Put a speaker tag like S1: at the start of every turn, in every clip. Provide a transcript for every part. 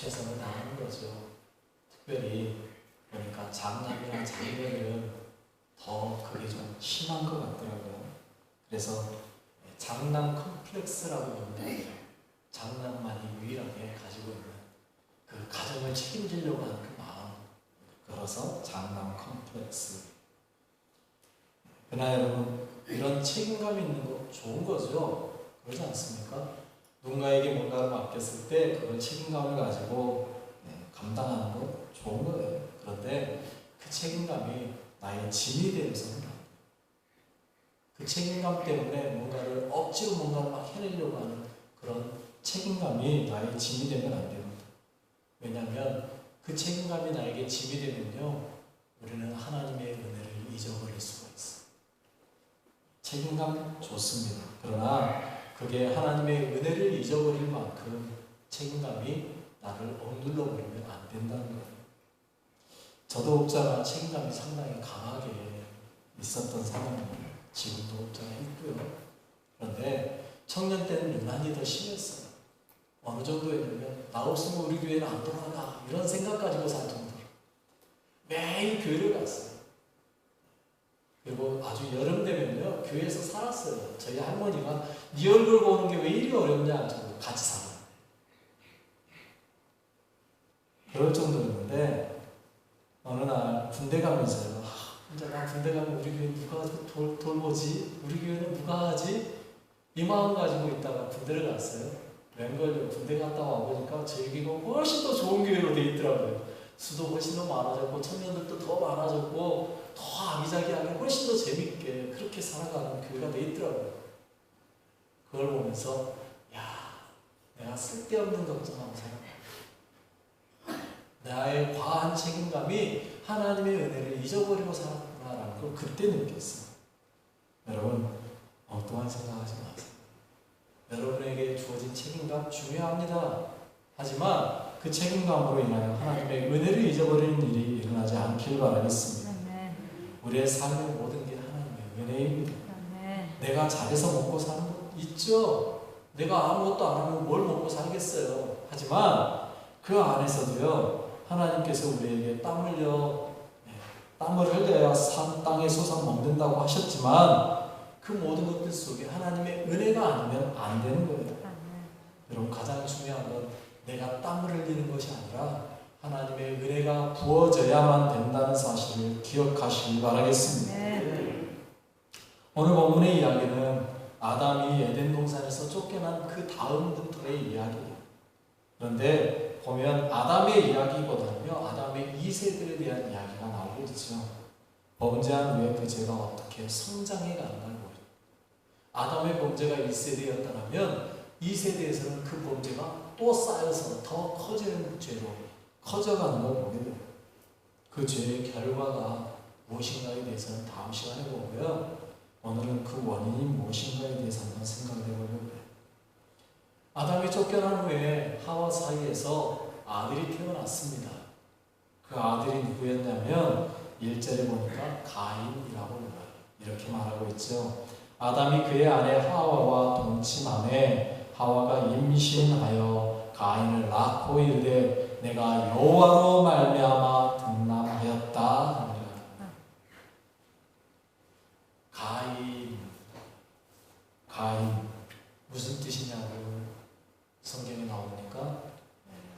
S1: 최선을 다하는 거죠. 특별히 보니까 장남이랑 장녀는 더 그게 좀 심한 것 같더라고요. 그래서 장남 컴플렉스라고 합니다. 네. 장남만이 유일하게 가지고 있는 그 가정을 책임지려고 하는 그 마음. 그래서 장남 컴플렉스. 그러나 여러분, 이런 책임감 있는 거 좋은 거죠? 그렇지 않습니까? 누군가에게 뭔가를 맡겼을 때 그런 책임감을 가지고 네, 감당하는 건 좋은 거예요. 그런데 그 책임감이 나의 짐이 되어서는 그 책임감 때문에 뭔가를 억지로 뭔가를 막 해내려고 하는 그런 책임감이 나의 짐이 되면 안 됩니다. 왜냐하면 그 책임감이 나에게 짐이 되면요, 우리는 하나님의 은혜를 잊어버릴 수가 있어요. 책임감 좋습니다. 그러나 그게 하나님의 은혜를 잊어버릴 만큼 책임감이 나를 억눌러 버리면 안 된다는 거예요. 저도 혹자가 책임감이 상당히 강하게 있었던 사람이에요. 지금도 혹자가 있고요. 그런데 청년 때는 유난히 더 심했어요. 어느 정도였냐면 나 없으면 우리 교회는 안 돌아가 이런 생각 가지고 살 정도로 매일 교회를 갔어요. 그리고 아주 여름 되면요 교회에서 살았어요. 저희 할머니가 네 얼굴 보는 게 왜 이리 어렵냐 저도 같이 살았는데 그럴 정도였는데 어느 날 군대 가면서요 이제 아, 나 군대 가면 우리 교회 누가 돌, 돌보지? 우리 교회는 누가 하지? 이 마음 가지고 있다가 군대를 갔어요. 웬걸요 군대 갔다 와보니까 저희가 훨씬 더 좋은 교회로 돼 있더라고요. 수도 훨씬 더 많아졌고 청년들도 더 많아졌고 더 아기자기하게 훨씬 더 재밌게 그렇게 살아가는 교회가 돼 있더라고요. 그걸 보면서 야 내가 쓸데없는 걱정하고 살았 나의 과한 책임감이 하나님의 은혜를 잊어버리고 살았구나라는 걸 그때 느꼈어 여러분 엉뚱한 생각하지 마세요. 여러분에게 주어진 책임감 중요합니다. 하지만 그 책임감으로 인하여 하나님의 은혜를 잊어버리는 일이 일어나지 않길 바라겠습니다. 우리의 삶의 모든 게 하나님의 은혜입니다. 내가 잘해서 먹고 사는 거 있죠. 내가 아무것도 안 하면 뭘 먹고 살겠어요. 하지만 그 안에서도요. 하나님께서 우리에게 땀 흘려 네, 땀을 흘려야 산 땅의 소상 먹는다고 하셨지만 그 모든 것들 속에 하나님의 은혜가 아니면 안 되는 거예요. 여러분 가장 중요한 건 내가 땀을 흘리는 것이 아니라 하나님의 은혜가 부어져야만 된다는 사실을 기억하시기 바라겠습니다. 네. 오늘 본문의 이야기는 아담이 에덴 동산에서 쫓겨난 그 다음부터의 이야기예요. 그런데 보면 아담의 이야기보다는요, 아담의 2세들에 대한 이야기가 나오고 있죠. 범죄한 후에 그 죄가 어떻게 성장해 가는가를 보여요. 아담의 범죄가 1세대였다면 2세대에서는 그 범죄가 또 쌓여서 더 커지는 죄로 커져가는 걸 보게 돼요. 그 죄의 결과가 무엇인가에 대해서는 다음 시간에 보고요. 오늘은 그 원인이 무엇인가에 대해서 한번 생각을 해보려고 해요. 아담이 쫓겨난 후에 하와 사이에서 아들이 태어났습니다. 그 아들이 누구였냐면 일절에 보니까 가인이라고 이렇게 말하고 있죠. 아담이 그의 아내 하와와 동침함에 하와가 임신하여 가인을 낳고 이르되 내가 여호와로 말미암아 등남하였다 하니라. 가인, 가인 무슨 뜻이냐고 성경에 나옵니까?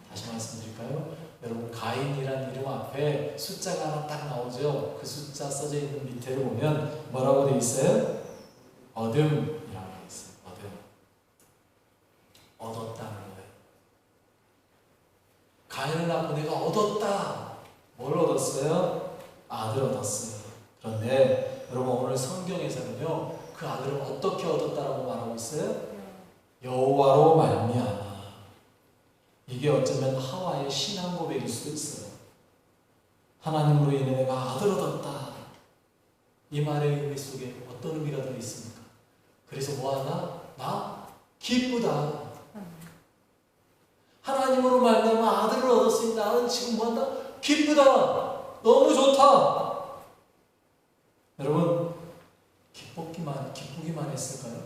S1: 다시 말씀드릴까요? 여러분 가인이라는 이름 앞에 숫자가 하나 딱 나오죠. 그 숫자 써져 있는 밑에를 보면 뭐라고 돼 있어요? 어둠 기쁘다. 하나님으로 말미암아 아들을 얻었으니 나는 지금 뭐한다? 기쁘다. 너무 좋다. 여러분 기쁘기만 기쁘기만 했을까요?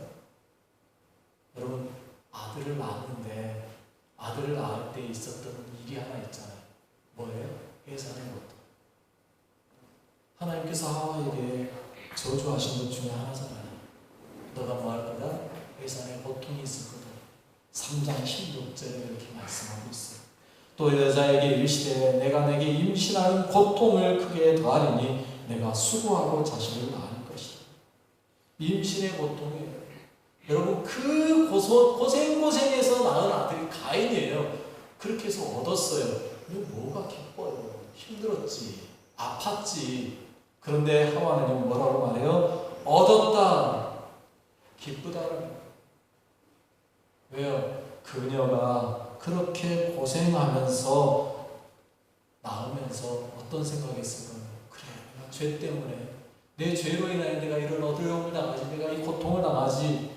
S1: 여러분 아들을 낳았는데 아들을 낳을 때 있었던 일이 하나 있잖아요. 뭐예요? 회사는 것도. 하나님께서 하와에게 저주하신 것 중에 하나잖아요. 너가 뭐할 거다? 회사에 고통이 있었거든. 3장 16절에 이렇게 말씀하고 있어요. 또 여자에게 일시되 내가 내게 임신하는 고통을 크게 더하리니 내가 수고하고 자신을 낳을 것이 임신의 고통이에요. 여러분 그 고생고생에서 낳은 아들이 가인이에요. 그렇게 해서 얻었어요. 이거 뭐가 기뻐요? 힘들었지. 아팠지. 그런데 하와는 뭐라고 말해요? 그녀가 그렇게 고생하면서 나오면서 어떤 생각이 있을까요 그래, 내가 죄 때문에 내 죄로 인하여 내가 이런 어려움을 당하지, 내가 이 고통을 당하지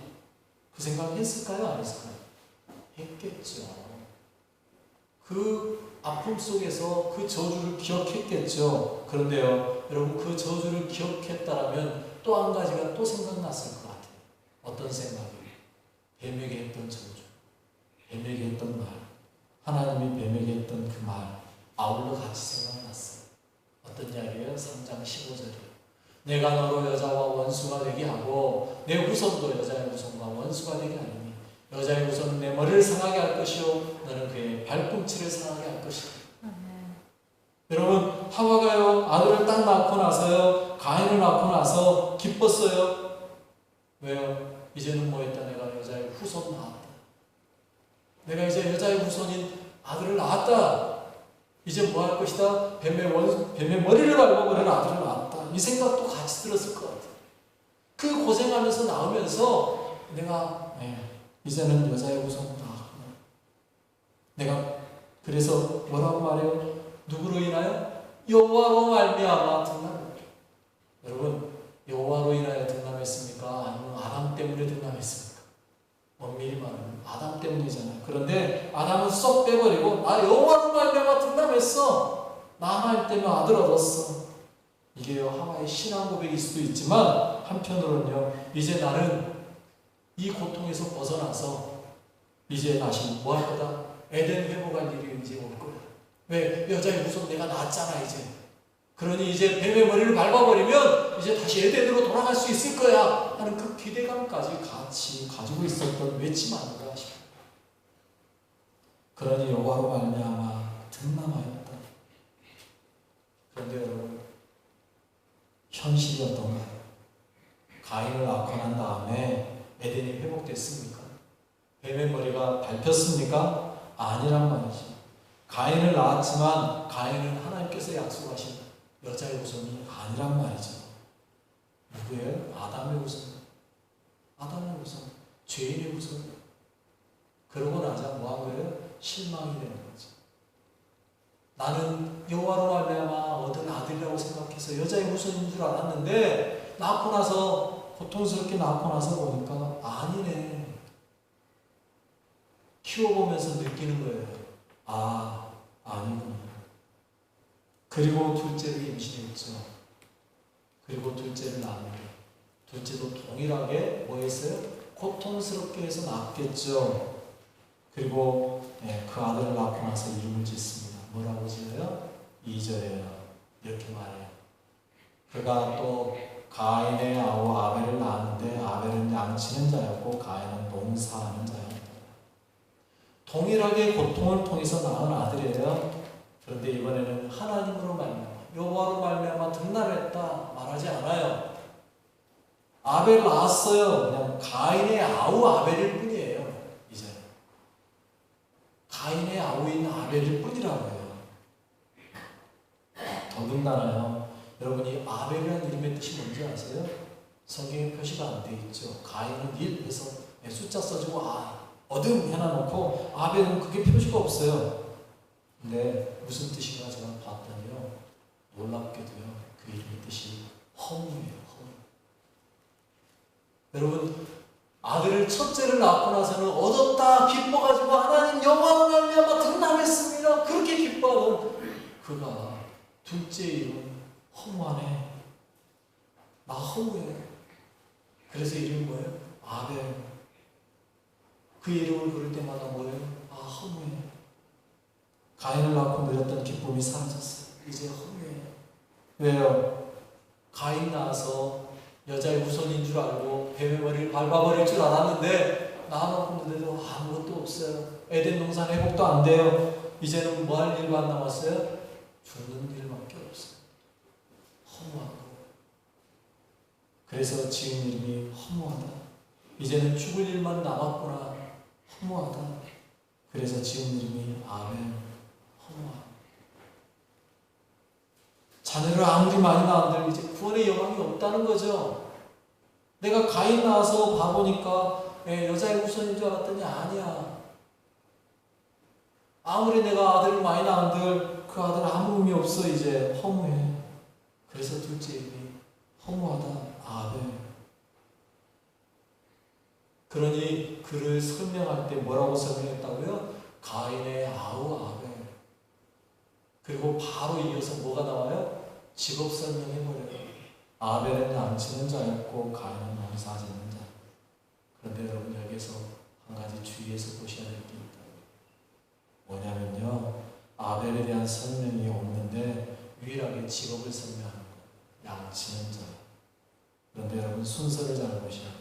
S1: 그 생각을 했을까요? 안 했을까요? 했겠죠. 그 아픔 속에서 그 저주를 기억했겠죠. 그런데요, 여러분 그 저주를 기억했다면또 한 가지가 또 생각났을 것 같아요. 어떤 생각이? 뱀에게 했던 저주. 뱀에게 했던 말, 하나님이 뱀에게 했던 그 말, 아울러 같이 생각났어요. 어떤 이야기예요? 3장 1 5절이요 내가 너로 여자와 원수가 되게 하고 내 후손도 여자의 후손과 원수가 되게 하니 여자의 후손은 내 머리를 상하게 할 것이요 너는 그의 발꿈치를 상하게 할 것이다. 여러분 하와가요 아들을 딱 낳고 나서요 가인을 낳고 나서 기뻤어요. 왜요? 이제는 뭐 했다 내가 여자의 후손 낳았다. 내가 이제 여자의 후손인 아들을 낳았다. 이제 뭐 할 것이다? 뱀의, 원, 뱀의 머리를 밟고 버린 아들을 낳았다. 이 생각도 같이 들었을 것같아그 고생하면서 나오면서 내가 네, 이제는 여자의 후손 나왔 내가 그래서 뭐라고 말해요? 누구로 인하여? 여호와로 말미암아 등남. 여러분 여호와로 인하여 등남했습니까? 아니면 아람 때문에 등남했습니까? 매일만은 아담 때문이잖아요. 그런데 아담은 쏙 빼버리고 나 여호와로만 가 등담했어. 나할 때면 아들 얻었어. 이게요 하와의 신앙 고백일 수도 있지만 한편으로는요 이제 나는 이 고통에서 벗어나서 이제 다시 뭐할 거다 에덴 회복할 일이 이제 올 거야. 왜 여자의 무섭 내가 낳았잖아 이제. 그러니 이제 뱀의 머리를 밟아버리면 이제 다시 에덴으로 돌아갈 수 있을 거야 하는 그 기대감까지 같이 가지고 있었던 외침 아닌가 싶어요. 그러니 여호와로 말미암아 등남하였다 그런데 여러분 현실이 어떤가요? 가인을 악화한 다음에 에덴이 회복됐습니까? 뱀의 머리가 밟혔습니까? 아니란 말이지. 가인을 낳았지만 가인은 하나님께서 약속하신 여자의 우선이 아니란 말이죠. 누구예요? 아담의 우선. 아담의 우선. 죄인의 우선. 그러고 나자 뭐한 거예요? 실망이 되는 거죠. 나는 여호와로 말미암아 얻은 아들이라고 생각해서 여자의 후손인 줄 알았는데 낳고 나서 고통스럽게 낳고 나서 보니까 아니네. 키워보면서 느끼는 거예요. 아 아니구나. 그리고 둘째를 임신했죠. 그리고 둘째를 낳는데 둘째도 동일하게 뭐 했어요? 고통스럽게 해서 낳겠죠. 그리고 네, 그 아들을 낳고 나서 이름을 짓습니다. 뭐라고 지어요? 이저예요. 이렇게 말해요. 그가 또 가인의 아우 아벨을 낳았는데 아벨은 양치는 자였고 가인은 농사하는 자였고 동일하게 고통을 통해서 낳은 아들이에요. 그런데 이번에는 하나님으로 말미암아 여호와로 말미암아 등날했다 말하지 않아요. 아벨 낳았어요. 그냥 가인의 아우 아벨일 뿐이에요. 이제 가인의 아우인 아벨일 뿐이라고요. 더군다나요. 여러분이 아벨이라는 이름의 뜻이 뭔지 아세요? 성경에 표시가 안돼 있죠. 가인은 1 해서 숫자 써주고 아, 어둠 해놔놓고 아벨은 그게 표시가 없어요. 네, 무슨 뜻인가 제가 봤더니요. 놀랍게도요. 그 이름의 뜻이 허무예요. 허무. 여러분 아들을 첫째를 낳고 나서는 얻었다 기뻐가지고 하나님 영광을 날려마 등나겠습니다. 그렇게 기뻐하던 그가 둘째 이름 허무하네. 나 허무해. 그래서 이름이 뭐예요? 아벨. 그 이름을 부를 때마다 뭐예요? 아 허무해. 가인을 낳고 누렸던 기쁨이 사라졌어요. 이제 허무해요. 왜요? 가인 낳아서 여자의 후손인 줄 알고 배배머리를 밟아버릴 줄 알았는데 낳아놓고 누려도 아무것도 없어요. 에덴 동산 회복도 안 돼요. 이제는 뭐 할 일만 남았어요? 죽는 일밖에 없어요. 허무한 거. 그래서 지은 이름이 허무하다. 이제는 죽을 일만 남았구나. 허무하다. 그래서 지은 이름이 아멘. 자녀를 아무리 많이 낳았는데 이제 구원의 영향이 없다는 거죠. 내가 가인 낳아서 봐보니까 예, 여자의 후손인 줄 알았더니 아니야. 아무리 내가 아들을 많이 낳은들 그 아들 아무 의미 없어 이제 허무해. 그래서 둘째 이름이 허무하다 아벨. 그러니 그를 설명할 때 뭐라고 설명했다고요? 가인의 아우 아벨. 그리고 바로 이어서 뭐가 나와요? 직업 설명해버려요. 아벨은 남치는 자였고 가인은 농사 짓는 자. 그런데 여러분 여기서 한 가지 주의해서 보셔야 될 게 있다. 뭐냐면요. 아벨에 대한 설명이 없는데 유일하게 직업을 설명하는 거. 양치는 자. 그런데 여러분 순서를 잘 보셔야 돼요.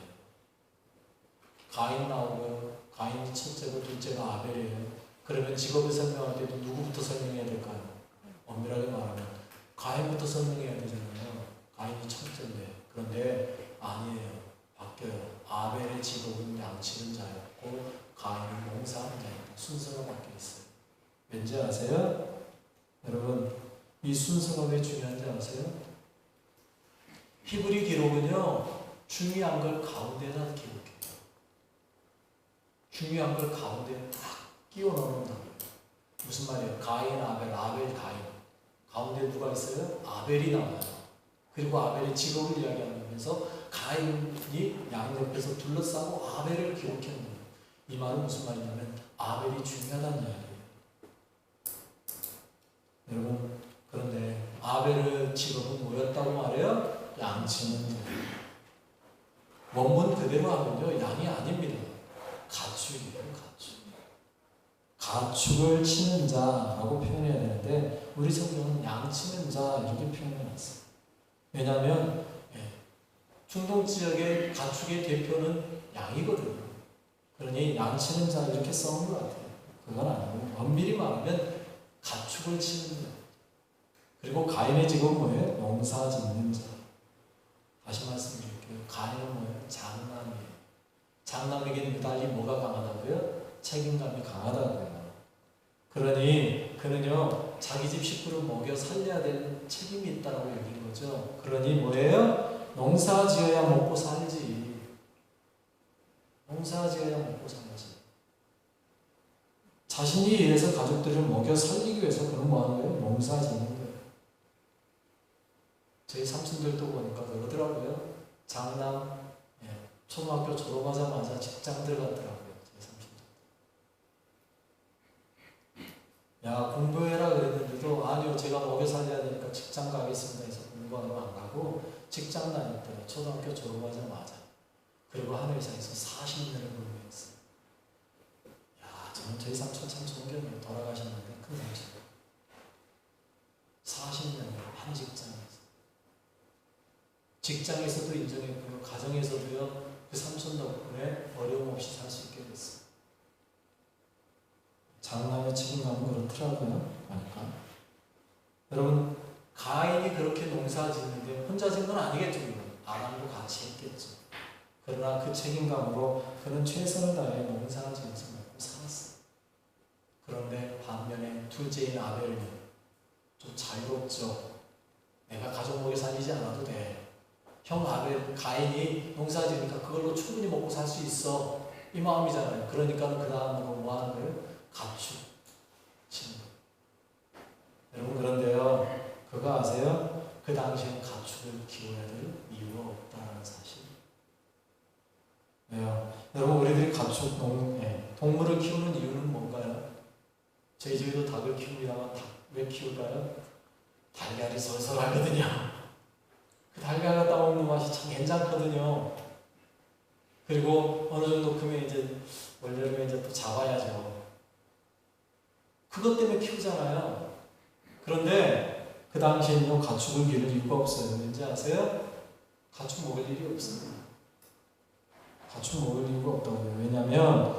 S1: 가인 나오고요. 가인이 첫째고 둘째가 아벨이에요. 그러면 직업을 설명할 때도 누구부터 설명해야 될까요? 엄밀하게 말하면 가인부터 설명해야 되잖아요. 가인이 첫째인데 그런데 아니에요. 바뀌어요. 아벨의 지도는 양치는 자였고 가인은 농사하는 자였고 순서가 바뀌었어요 왠지 아세요? 여러분 이 순서가 왜 중요한지 아세요? 히브리 기록은요 중요한 걸 가운데다 기록해요. 중요한 걸 가운데 딱 끼워 넣는다 무슨 말이에요? 가인, 아벨, 아벨, 가인. 가운데 누가 있어요? 아벨이 나와요. 그리고 아벨의 직업을 이야기하면서 가인이 양옆에서 둘러싸고 아벨을 기억했는 이 말은 무슨 말이냐면 아벨이 중요하다는 이야기예요. 여러분 그런데 아벨의 직업은 뭐였다고 말해요? 양치는 원문 그대로 하면요 양이 아닙니다. 가축이에요 가축. 가축을 치는 자라고 표현해야 되는데 우리 성경은 양치는 자 이렇게 표현해놨어요 왜냐하면 중동 예, 지역의 가축의 대표는 양이거든요. 그러니 양치는 자 이렇게 써온 것 같아요. 그건 아니고 엄밀히 말하면 가축을 치는 자. 그리고 가인의 직업 뭐예요? 농사 짓는 자. 다시 말씀드릴게요. 가인은 뭐예요? 장남이에요. 장남에게는 그다지 뭐가 강하다고요? 책임감이 강하다고요. 그러니 그는요 자기 집 식구를 먹여 살려야 되는 책임이 있다고 라 여기는 거죠. 그러니 뭐예요? 농사 지어야 먹고 살지. 농사 지어야 먹고 살지. 자신이 일해서 가족들을 먹여 살리기 위해서 그런 거 하는 거예요? 농사 짓는 거예요. 저희 삼촌들도 보니까 그러더라고요. 장남 예, 초등학교 졸업하자마자 직장 들어갔더라고요. 야 공부해라 그랬는데도 아니요 제가 먹여 살려야 되니까 직장 가겠습니다 해서 공부하러 안 가고 직장 다닐 때 초등학교 졸업하자마자 그리고 한 회사에서 40년을 근무했어요. 야 저는 제희 삼촌 참 존경해요. 돌아가셨는데 큰 삼촌. 40년을 한 직장에서 직장에서도 인정했고 가정에서도요 그 삼촌 덕분에 어려움 없이 살 수 있게 됐어요. 장남의 책임감은 그렇더라고요. 그러니까. 여러분, 가인이 그렇게 농사 짓는데 혼자 짓는 건 아니겠죠. 아담도 같이 했겠죠. 그러나 그 책임감으로 그는 최선을 다해 농사를 지어서 먹고 살았어요. 그런데 반면에 둘째인 아벨은 좀 자유롭죠. 내가 가족 먹여 살리지 않아도 돼. 형 아벨, 가인이 농사 지니까 그걸로 충분히 먹고 살 수 있어. 이 마음이잖아요. 그러니까 그 다음으로 뭐 하는 거예요? 감추신 분. 여러분 그런데요. 그거 아세요? 그 당시에는 감추를 키워야 될 이유가 없다는 사실. 왜요? 여러분 우리들이 감추 동, 네. 동물을 키우는 이유는 뭔가요? 저희 집에도 닭을 키웁니다만 닭왜 키울까요? 달걀이 설설하거든요. 그 달걀 갖다 먹는 맛이 참 괜찮거든요. 그리고 어느 정도 크면 이제 원래는 이제 또 잡아야죠. 그것 때문에 키우잖아요. 그런데 그당시에는 가축을 기르는 이유가 없어요. 왠지 아세요? 가축 먹을 일이 없습니다 가축 먹을 이유가 없다고요. 왜냐면, 하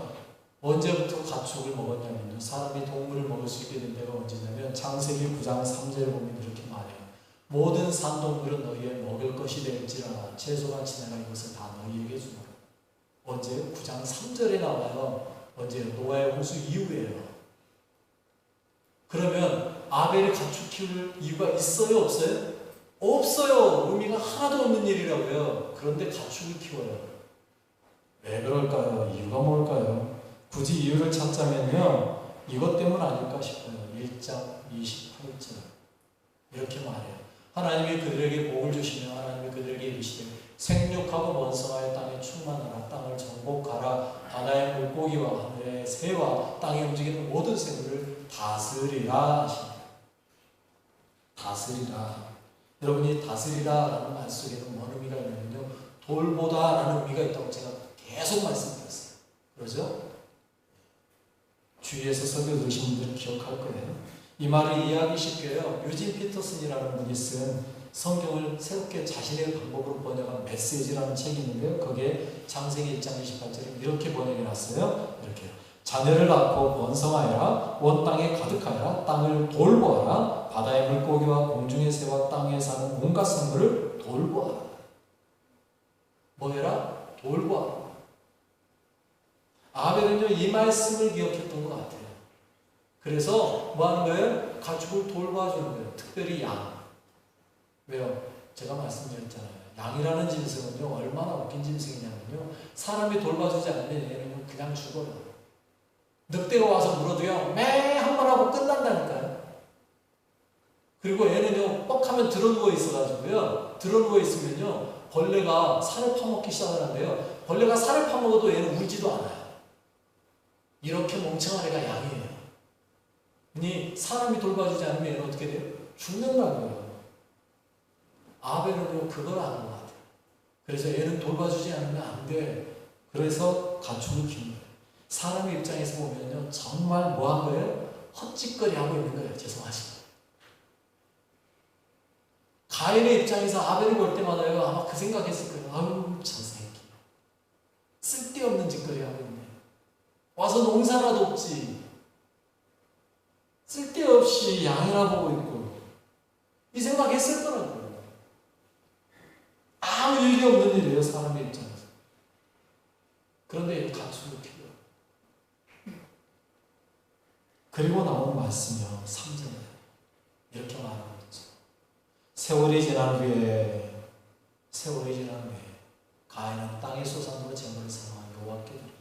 S1: 언제부터 가축을 먹었냐면요. 사람이 동물을 먹을 수 있게 된 데가 언제냐면, 장세기 9장 3절 에 보면 이렇게 말해요. 모든 산동물은 너희의 먹을 것이 될지라 채소같지나가 이것을 다 너희에게 주노라. 언제 9장 3절에 나와요. 언제 노아의 홍수 이후에요. 그러면 아벨이 가축 키울 이유가 있어요? 없어요? 없어요. 의미가 하나도 없는 일이라고요. 그런데 가축을 키워요. 왜 그럴까요? 이유가 뭘까요? 굳이 이유를 찾자면요. 이것 때문 아닐까 싶어요. 1장 28절. 이렇게 말해요. 하나님이 그들에게 복을 주시며 하나님이 그들에게 이르시되 생육하고 번성하여 땅에 충만하라 땅을 정복하라 바다의 물고기와 하늘의 새와 땅에 움직이는 모든 생물을 다스리라 하십니다. 다스리라. 여러분이 다스리라라는 말 속에는 뭔 의미가 있냐면요. 돌보다라는 의미가 있다고 제가 계속 말씀드렸어요. 그러죠? 주위에서 설교 들으신 분들은 기억할 거예요. 이 말을 이해하기 쉽게요. 유진 피터슨이라는 분이 쓴 성경을 새롭게 자신의 방법으로 번역한 메시지라는 책이 있는데요. 거기에 창세기 1장 28절에 이렇게 번역해 놨어요. 이렇게요. 자녀를 낳고 번성하여라 원 땅에 가득하여라 땅을 돌보아라 바다의 물고기와 공중의 새와 땅에 사는 온갖 생물을 돌보아라 뭐해라? 돌보아라 아벨은요 이 말씀을 기억했던 것 같아요 그래서 뭐 하는 거예요? 가축을 돌봐주는 거예요 특별히 양 왜요? 제가 말씀드렸잖아요 양이라는 짐승은요 얼마나 웃긴 짐승이냐면요 사람이 돌봐주지 않으면 얘는 그냥 죽어요 늑대가 와서 물어도요, 매 한 번 하고 끝난다니까요. 그리고 애는요, 뻑 하면 드러 누워 있어가지고요, 드러 누워 있으면요, 벌레가 살을 파먹기 시작하는데요, 벌레가 살을 파먹어도 얘는 울지도 않아요. 이렇게 멍청한 애가 양이에요. 그니 사람이 돌봐주지 않으면 얘는 어떻게 돼요? 죽는다고요. 아벨은요, 그걸 아는 것 같아요. 그래서 얘는 돌봐주지 않으면 안 돼. 그래서 가축을 키우는 사람의 입장에서 보면요. 정말 뭐한 거예요? 헛짓거리 하고 있는 거예요. 죄송하지만. 가인의 입장에서 아벨을 볼 때마다요. 아마 그 생각했을 거예요. 아우, 저 새끼. 쓸데없는 짓거리 하고 있네. 와서 농사라도 없지. 쓸데없이 양이나 보고 있고. 이 생각했을 거라고. 받았으며 섬기는 이렇게 말하고 있죠. 세월이 지난 후에 세월이 지난 후에 가인은 땅의 소산으로 재물을 삼아 여호와께 드립니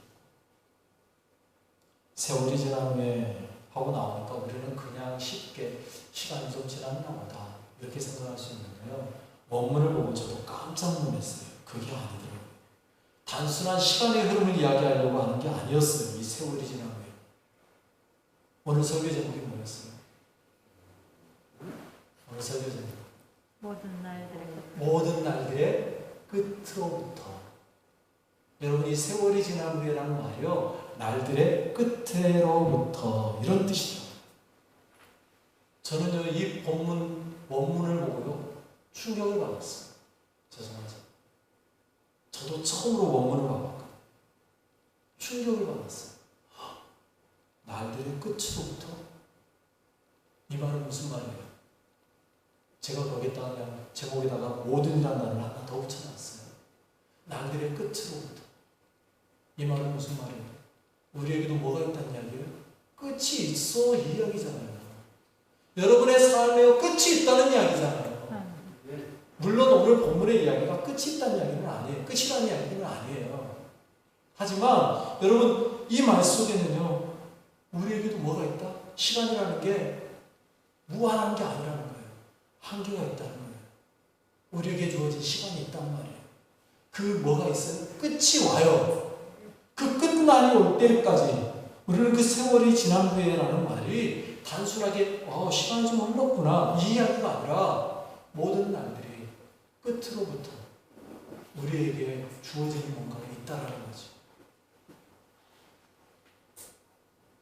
S1: 세월이 지난 후에 하고 나오니까 우리는 그냥 쉽게 시간이 좀지나 나오다 이렇게 생각할 수 있는데요. 원문을 보고 저도 깜짝 놀랐어요. 그게 아니더라고요. 단순한 시간의 흐름을 이야기하려고 하는 게 아니었어요. 이 세월이 지난 오늘 설교 제목이 뭐였어요? 오늘 설교 제목.
S2: 모든 날들의
S1: 모든 날들의 끝으로부터. 여러분 이 세월이 지난 후에라는 말이요. 날들의 끝에로부터 이런 뜻이죠. 저는요 이 본문 원문을 보고요 충격을 받았어요. 죄송하죠. 저도 처음으로 원문을 봐봤고 충격을 받았어요. 말들의 끝으로부터 이 말은 무슨 말이에요? 제가 거기다 하 제목에다가 모든이라는 말을 하나 더 붙여놨어요. 날들의 끝으로부터 이 말은 무슨 말이에요? 우리에게도 뭐가 있다는 이야기예요? 끝이 있어 이야기잖아요. 여러분의 삶에 끝이 있다는 이야기잖아요. 물론 오늘 본문의 이야기가 끝이 있다는 이야기는 아니에요. 끝이라는 이야기는 아니에요. 하지만 여러분 이 말 속에는요. 우리에게도 뭐가 있다? 시간이라는 게 무한한 게 아니라는 거예요. 한계가 있다는 거예요. 우리에게 주어진 시간이 있단 말이에요. 그 뭐가 있어요? 끝이 와요. 그 끝날이 올 때까지 우리는 그 세월이 지난 후에라는 말이 단순하게 어, 시간이 좀 흘렀구나 이 이야기가 아니라 모든 날들이 끝으로부터 우리에게 주어지 뭔가 있다라는 거지.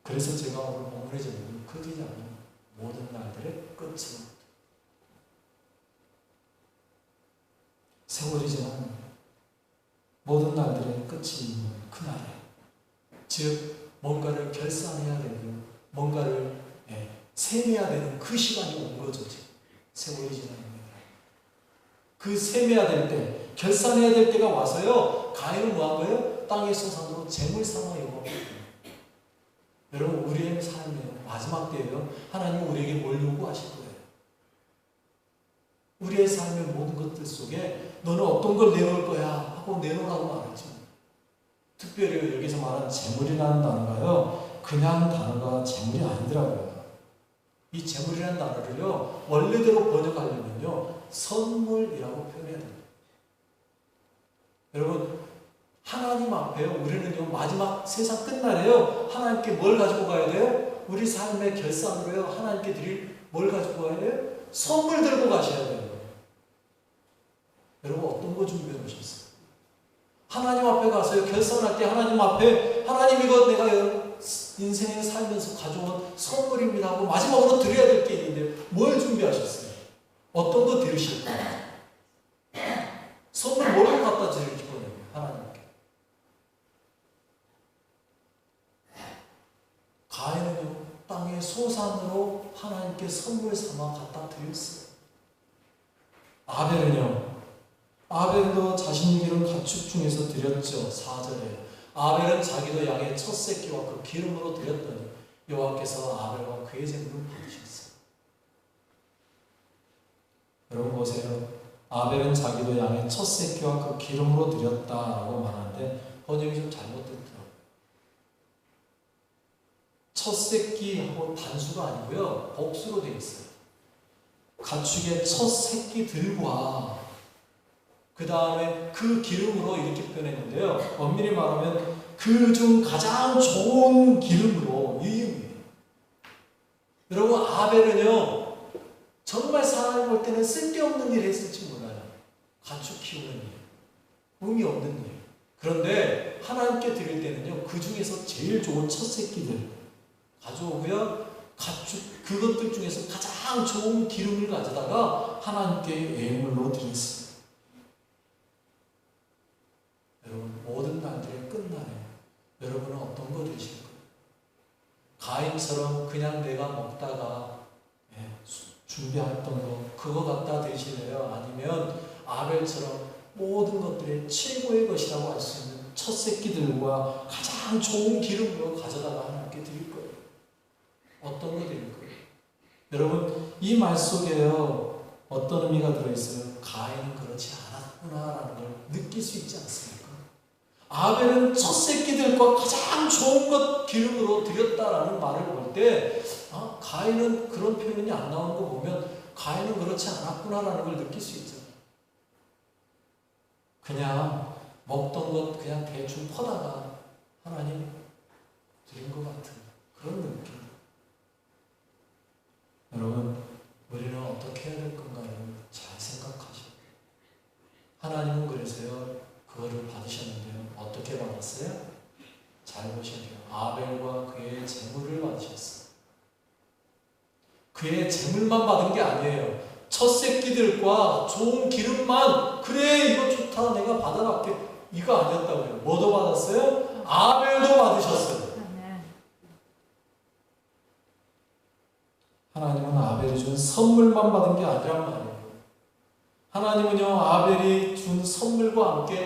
S1: 그래서 제가 오늘 머무르지 않는 크지 그 않는 모든 날들의 끝은 세월이지만 모든 날들의 끝이 있는 그날에 즉 뭔가를 결산해야 되고 뭔가를 예, 세해야 되는 그 시간이 온 거죠. 지 세월이 지나입니다. 그 세매야 될 때, 결산해야 될 때가 와서요. 가인은 뭐한 거예요? 땅의 소산으로 재물 삼아 여러분 우리의 삶의 마지막 때에요. 하나님 우리에게 뭘 요구하실 거예요? 우리의 삶의 모든 것들 속에 너는 어떤 걸 내놓을 거야 하고 내놓으라고 말했죠. 특별히 여기서 말한 재물이라는 단어가요. 그냥 단어가 재물이 아니더라고요. 이 재물이라는 단어를요. 원래대로 번역하려면요. 선물이라고 표현해야 됩니다. 여러분 하나님 앞에요. 우리는요, 마지막 세상 끝날에요. 하나님께 뭘 가지고 가야 돼요? 우리 삶의 결산으로요. 하나님께 드릴 뭘 가지고 가야 돼요? 선물 들고 가셔야 돼요. 여러분, 어떤 거 준비해 놓으셨어요? 하나님 앞에 가서요. 결산할 때 하나님 앞에, 하나님 이거 내가 인생에 살면서 가져온 선물입니다 하고 마지막으로 드려야 될 게 있는데 뭘 준비하셨어요? 어떤 거 드리실 거요 선물 뭘 갖다 드릴까요? 하나님께 선물 삼아 갖다 드렸어요. 아벨은요. 아벨도 자신이 기른 가축 중에서 드렸죠. 4절에. 아벨은 자기도 양의 첫 새끼와 그 기름으로 드렸더니 여호와께서 아벨과 그의 제물을 받으셨어요. 여러분 보세요. 아벨은 자기도 양의 첫 새끼와 그 기름으로 드렸다라고 말하는데 번역이 좀 잘못됐다. 첫 새끼하고 단수가 아니고요. 복수로 되어 있어요. 가축의 첫 새끼들과 그 다음에 그 기름으로 이렇게 표현했는데요. 엄밀히 말하면 그 중 가장 좋은 기름으로 유입이에 여러분 아벨은요. 정말 사람이 볼 때는 쓸데없는 일을 했을지 몰라요. 가축 키우는 일. 의미 없는 일. 그런데 하나님께 드릴 때는요. 그 중에서 제일 좋은 첫 새끼들 가져오면 가축, 그것들 중에서 가장 좋은 기름을 가져다가 하나님께 예물로 드렸습니다. 여러분 모든 날들의 끝날에 여러분은 어떤 거 드실 거예요? 가인처럼 그냥 내가 먹다가 예, 준비했던 거 그거 갖다 드실래요? 아니면 아벨처럼 모든 것들의 최고의 것이라고 할 수 있는 첫 새끼들과 가장 좋은 기름으로 가져다가 하나님께 드릴 거예요. 어떤 것들일까요? 여러분, 이 말 속에요, 어떤 의미가 들어있어요? 가인은 그렇지 않았구나라는 걸 느낄 수 있지 않습니까? 아벨은 첫 새끼들과 가장 좋은 것 기름으로 드렸다라는 말을 볼 때, 아, 가인은 그런 표현이 안나오거 보면, 가인은 그렇지 않았구나라는 걸 느낄 수 있잖아요. 그냥 먹던 것 그냥 대충 퍼다가 기름과 좋은 기름만 그래 이거 좋다 내가 받아놨게 이거 아니었다고요. 뭐도 받았어요? 아벨도 받으셨어요. 하나님은 아벨이 준 선물만 받은 게 아니란 말이에요. 하나님은요 아벨이 준 선물과 함께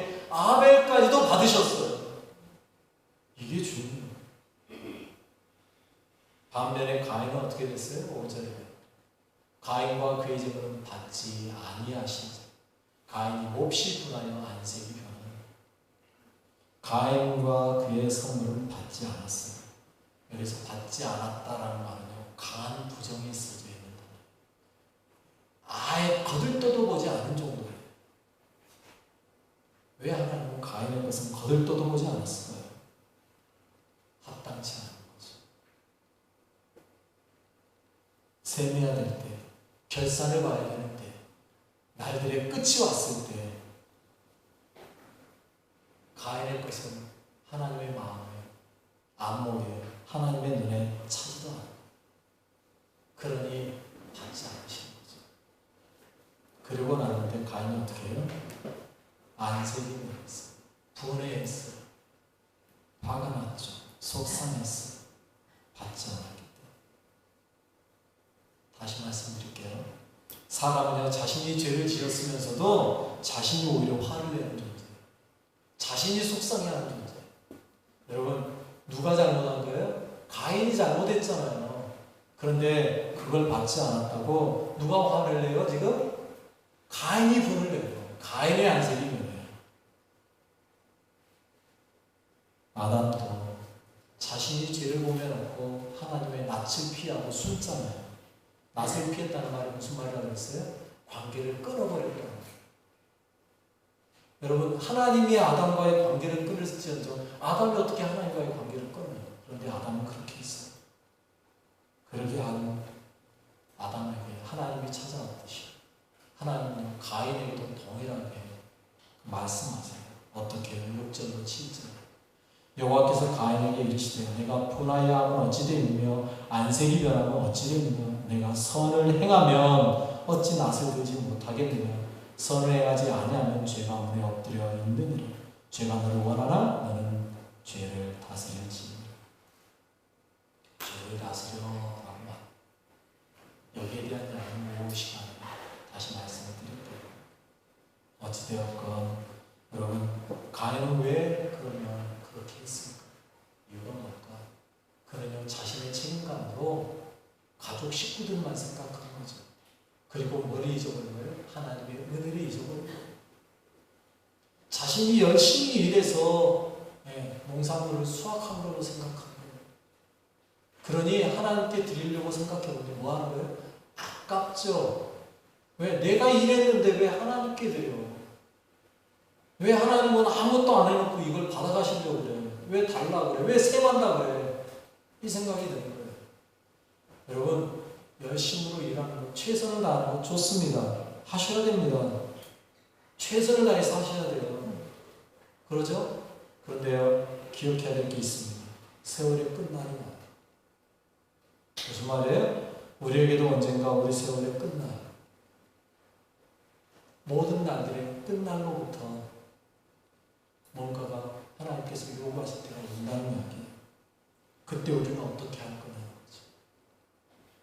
S1: 가인과 그의 선물을 받지 않았어요. 여기서 받지 않았다라는 말은요, 강 부정이 쓰여 아예 거들떠도 보지 않은 정도예요. 왜 하나님은 가인의 것은 거들떠도 보지 않았을까요? 합당치 않은 거죠. 세미야 될 때, 결산을 봐야 되는 때, 날들의 끝이 왔을 때, 가인의 것은 하나님의 마음에, 안목에, 하나님의 눈에 차지도 않아 그러니 받지 않으신 거죠. 그리고 나는데 가인이 어떻게 해요? 안색이 내렸어. 분해했어. 화가 났죠. 속상했어. 받지 않았기 때문에. 다시 말씀드릴게요. 사람은 자신이 죄를 지었으면서도 자신이 오히려 화를 내는 자신이 속상해하는 존재. 여러분, 누가 잘못한 거예요? 가인이 잘못했잖아요. 그런데 그걸 받지 않았다고 누가 화를 내요, 지금? 가인이 분을 내요. 가인의 안색이 변해요. 아담도 자신이 죄를 보면없고 하나님의 낯을 피하고 숨잖아요. 낯을 피했다는 말이 무슨 말이라고 했어요? 관계를 끊어버린다. 여러분 하나님이 아담과의 관계를 끊을지언정 아담이 어떻게 하나님과의 관계를 끊어요? 그런데 아담은 그렇게 했어 그러기에 아담에게 하나님이 찾아왔듯이 하나님은 가인에게도 동일하게 말씀하세요. 어떻게 욕절로 칠절 여호와께서 가인에게 이르시되 내가 분하여 하면 어찌 되며 안색이 변하면 어찌 되며 내가 선을 행하면 어찌 낯을 들지 못하겠느냐 선회하지 아니하면 죄가 문에 엎드려 있느니라 죄가 너를 원하나 너는 죄를 다스려지 죄를 다스려 라 여기에 대한 양은 오후 시간 다시 말씀을 드릴게요 어찌되었건 여러분 가인은 왜 그러면 그렇게 했습니까? 이유가 뭘까? 그러요 자신의 책임감으로 가족 식구들만 생각하는 거죠 그리고 머리 잊어버린 거예요? 하나님의 은혜를 잊어버린 거예요. 자신이 열심히 일해서 예, 농산물을 수확한 걸로 생각하 거예요. 그러니 하나님께 드리려고 생각해보니 뭐 하는 거예요? 아깝죠. 왜? 내가 일했는데 왜 하나님께 드려? 왜 하나님은 아무것도 안 해놓고 이걸 받아가시려고 그래? 왜 달라 그래? 왜 세만다 그래? 이 생각이 드는 거예요. 여러분, 열심으로 일하는 최선을 다하는 좋습니다. 하셔야 됩니다. 최선을 다해서 하셔야 돼요. 그러죠? 그런데요, 기억해야 될 게 있습니다. 세월이 끝나는 것. 무슨 말이에요? 우리에게도 언젠가 우리 세월이 끝나요. 모든 날들의 끝날로부터 뭔가가 하나님께서 요구하실 때가 온다는 이야기예요. 그때 우리는 어떻게 할거요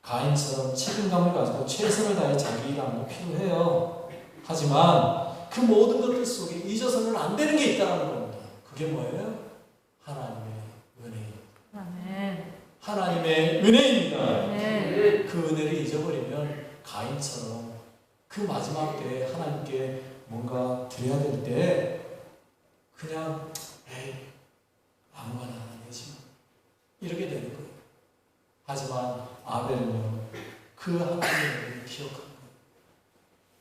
S1: 가인처럼 책임감을 가지고 최선을 다해 자기 일하는 게 필요해요. 하지만 그 모든 것들 속에 잊어서는 안 되는 게 있다는 겁니다. 그게 뭐예요? 하나님의 은혜 하나님의 은혜입니다. 그 은혜를 잊어버리면 가인처럼 그 마지막 때 하나님께 뭔가 드려야 될 때 그냥 에이 아무거나 안해지 뭐. 이렇게 되는 거예요. 하지만 아벨은그 하나님을 기억합니다.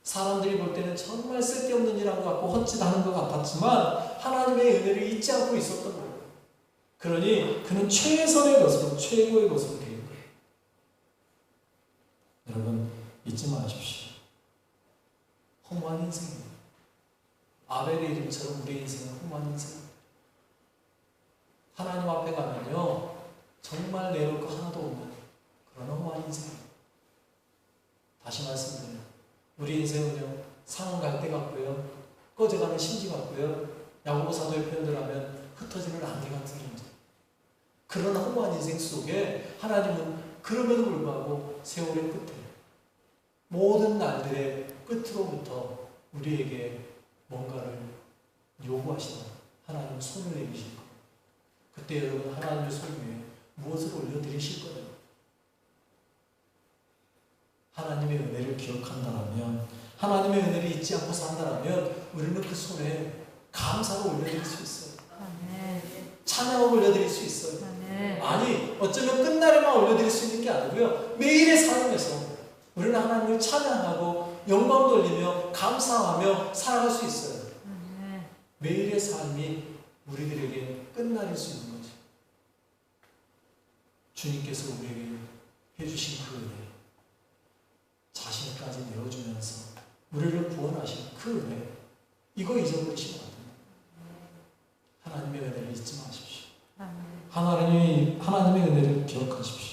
S1: 사람들이 볼 때는 정말 쓸데없는 일한것 같고 헛짓하는 것 같았지만 하나님의 은혜를 잊지 않고 있었던 거예요. 그러니 그는 최선의 것으로 최고의 것으로 되는 거예요. 여러분 잊지 마십시오. 허무한 인생입니다. 아벨의 이름처럼 우리 인생은 허무한 인생입니다. 하나님 앞에 가면요. 정말 내놓을 거 하나도 없는 그런 허무한 인생. 다시 말씀드려요. 우리 인생은요, 상은 갈대 같고요, 꺼져가는 심지 같고요, 야고보 사도의 표현대 하면 흩어지는 안개 같은 존재. 그런 허무한 인생 속에 하나님은 그럼에도 불구하고 세월의 끝에 모든 날들의 끝으로부터 우리에게 뭔가를 요구하시는 하나님 손을 내미실 거 그때 여러분 하나님의 손 위에 무엇을 올려드리실 거예요? 하나님의 은혜를 기억한다면 하나님의 은혜를 잊지 않고 산다면 우리는 그 손에 감사로 올려드릴 수 있어요. 찬양을 올려드릴 수 있어요. 아니 어쩌면 끝날에만 올려드릴 수 있는 게 아니고요. 매일의 삶에서 우리는 하나님을 찬양하고 영광 돌리며 감사하며 살아갈 수 있어요. 매일의 삶이 우리들에게 끝날일 수 있는 거예요. 주님께서 우리에게 해주신 그 은혜, 자신까지 내어주면서 우리를 구원하신 그 은혜, 이거 잊어버리시면 안 됩니다. 하나님의 은혜를 잊지 마십시오. 하나님의, 하나님의 은혜를 기억하십시오.